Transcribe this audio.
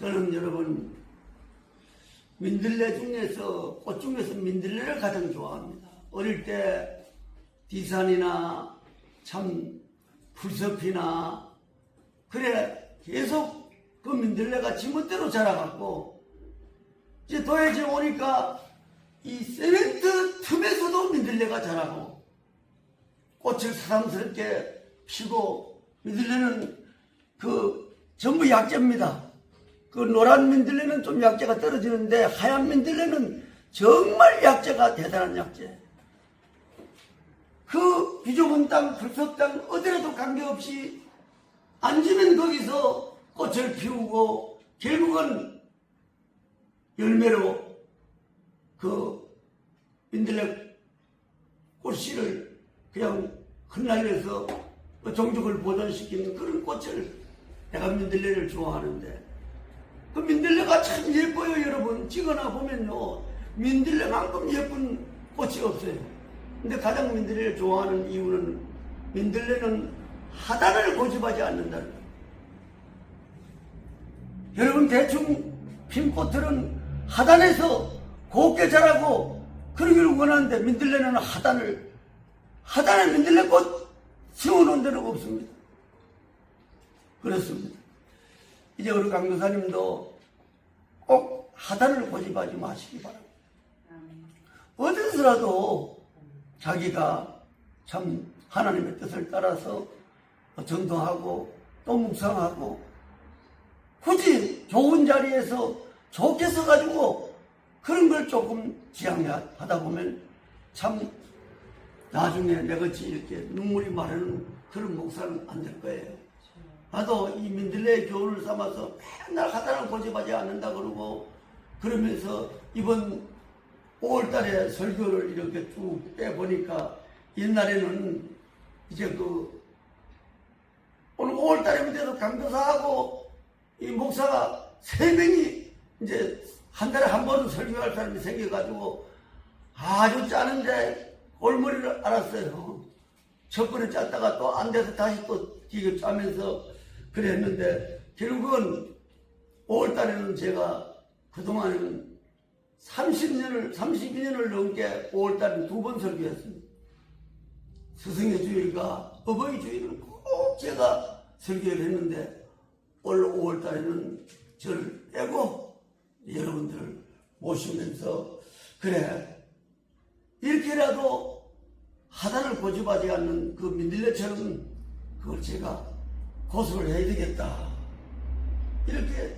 저는 여러분 민들레 중에서 꽃 중에서 민들레를 가장 좋아합니다. 어릴 때 디산이나 참 풀숲이나 그래 계속 그 민들레가 지멋대로 자라갖고 이제 도해지 오니까 이 세멘트 틈에서도 민들레가 자라고 꽃을 사랑스럽게 피고 민들레는 그 전부 약재입니다. 그 노란 민들레는 좀 약재가 떨어지는데 하얀 민들레는 정말 약재가 대단한 약재. 그 비좁은 땅, 불속 땅 어디라도 관계없이 앉으면 거기서 꽃을 피우고 결국은 열매로 그 민들레 꽃씨를 그냥 흩날려서 그 종족을 보존시키는 그런 꽃을 내가 민들레를 좋아하는데 그 민들레가 참 예뻐요 여러분 찍어나 보면요 민들레만큼 예쁜 꽃이 없어요 근데 가장 민들레를 좋아하는 이유는 민들레는 하단을 고집하지 않는다는 거예요 여러분 대충 핀 꽃들은 하단에서 곱게 자라고 그러기를 원하는데 민들레는 하단을 하단에 민들레 꽃 심어놓은 데는 없습니다. 그렇습니다. 이제 우리 강도사님도 꼭 하단을 고집하지 마시기 바랍니다. 어디서라도 자기가 참 하나님의 뜻을 따라서 전도하고 또 묵상하고 굳이 좋은 자리에서 좋게 서가지고 그런 걸 조금 지향하다 보면 참 나중에 내같이 이렇게 눈물이 마르는 그런 목사는 안 될 거예요. 나도 이 민들레의 교훈을 삼아서 맨날 하다는 고집하지 않는다 그러고 그러면서 이번 5월 달에 설교를 이렇게 쭉 빼보니까 옛날에는 이제 그 오늘 5월달이면 돼도 강도사하고 이 목사가 세 명이 이제 한 달에 한 번은 설교할 사람이 생겨가지고 아주 짜는데 골머리를 알았어요. 첫 번에 짰다가 또 안 돼서 다시 또 이거 짜면서 그랬는데 결국은 5월 달에는 제가 그동안에는 30년을, 32년을 넘게 5월 달에 두 번 설교했습니다. 스승의 주일과 어버이 주일은 꼭 제가 설교를 했는데 올 5월 달에는 저를 빼고 여러분들을 모시면서 그래 이렇게라도 하단을 고집하지 않는 그 민들레처럼 그걸 제가 고소를 해야 되겠다. 이렇게